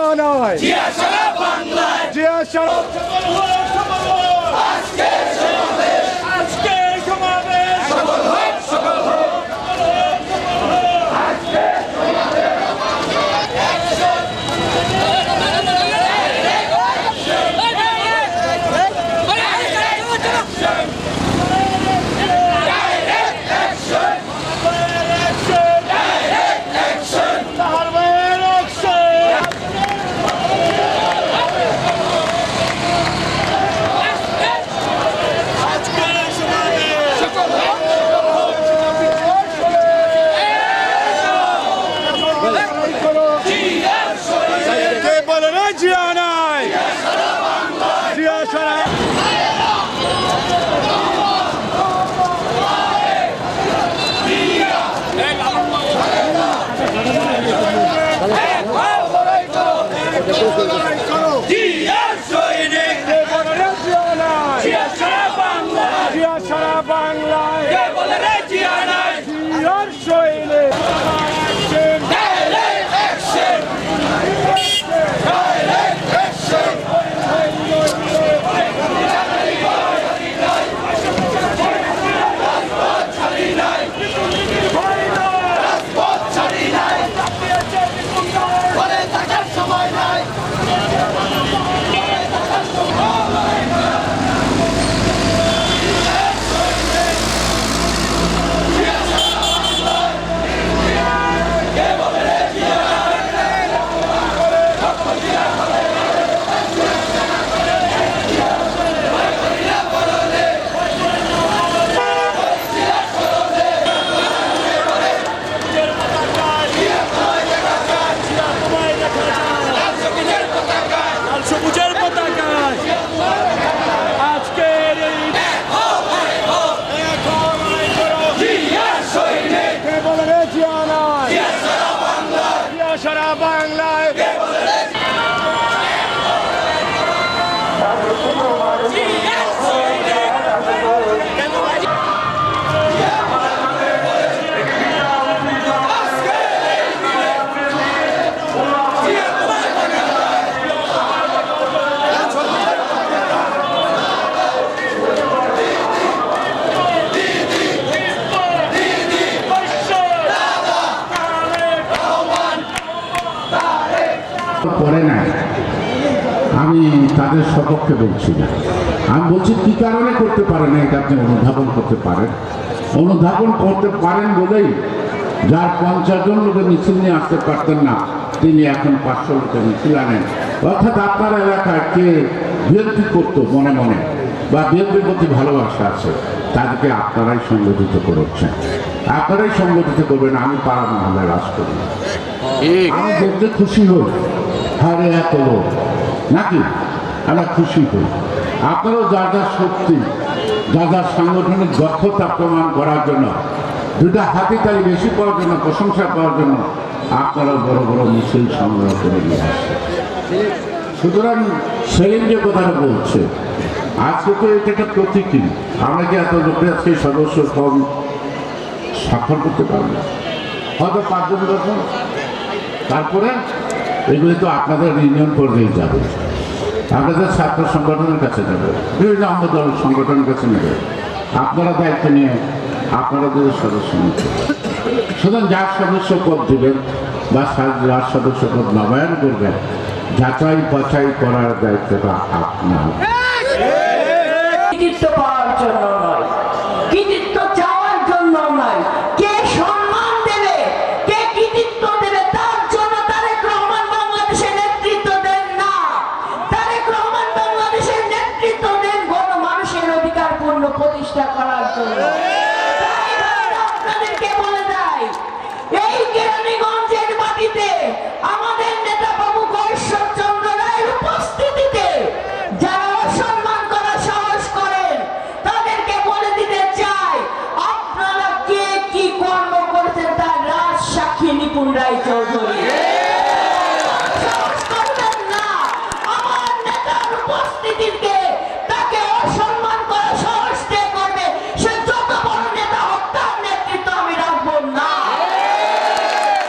জিয়া নয় জিয়া সারা বাংলায় জিয়া সারা আজকে করে নাই। আমি তাদের সপক্ষে বলছি না। আমি বলছি কি কারণে করতে পারে না এটা আপনি অনুধাবন করতে পারেন? অনুধাবন করতে পারেন বলেই যার পঞ্চাশ জন লোকের মিছিল নিয়ে আসতে পারতেন না তিনি এখন পাঁচশো লোকের মিছিল আনেন। অর্থাৎ আপনার এলাকায় কে বিএনপি করতো মনে মনে বা বিএনপির প্রতি ভালোবাসা আছে তাদেরকে আপনারাই সংগঠিত করেছেন। আপনারাই সংগঠিত করবেন আমি পাড়া মহল্লায় রাজ করি। আমি দেখতে খুশি হই। হারে এত লোক। নাকি? আমরা খুশি হই। আপনারও যা যা শক্তি যা যা সাংগঠনিক দক্ষতা প্রমাণ করার জন্য দুটা হাতি তালি বেশি পাওয়ার জন্য, প্রশংসা পাওয়ার জন্য আপনারা বড় বড় মিছিল সংগ্রহ করে নিয়ে আসছে সুতরাং সেলিম যে কথাটা বলছে, আজকে তো এটা একটা প্রতীকী আমরা কি এত লোকের আজকে সদস্য ফর্ম স্বাক্ষর করতে পারব? হয়তো পাঁচজন দশজন। তারপরে এগুলি তো আপনাদের ইউনিয়ন পর্যায়ে যাবে আপনাদের ছাত্র সংগঠনের কাছে যাবে বিভিন্ন অঙ্গ দল সংগঠনের কাছে নেবে আপনারা দায়িত্ব নিয়ে আপনারা যদি সদস্য নিতে সুতরাং যার সদস্য পদ দেবেন বা যার সদস্য পদ নবায়ন করবেন যাচাই বাছাই করার দায়িত্বটা আপনার রিপুন রায় চৌধুরী।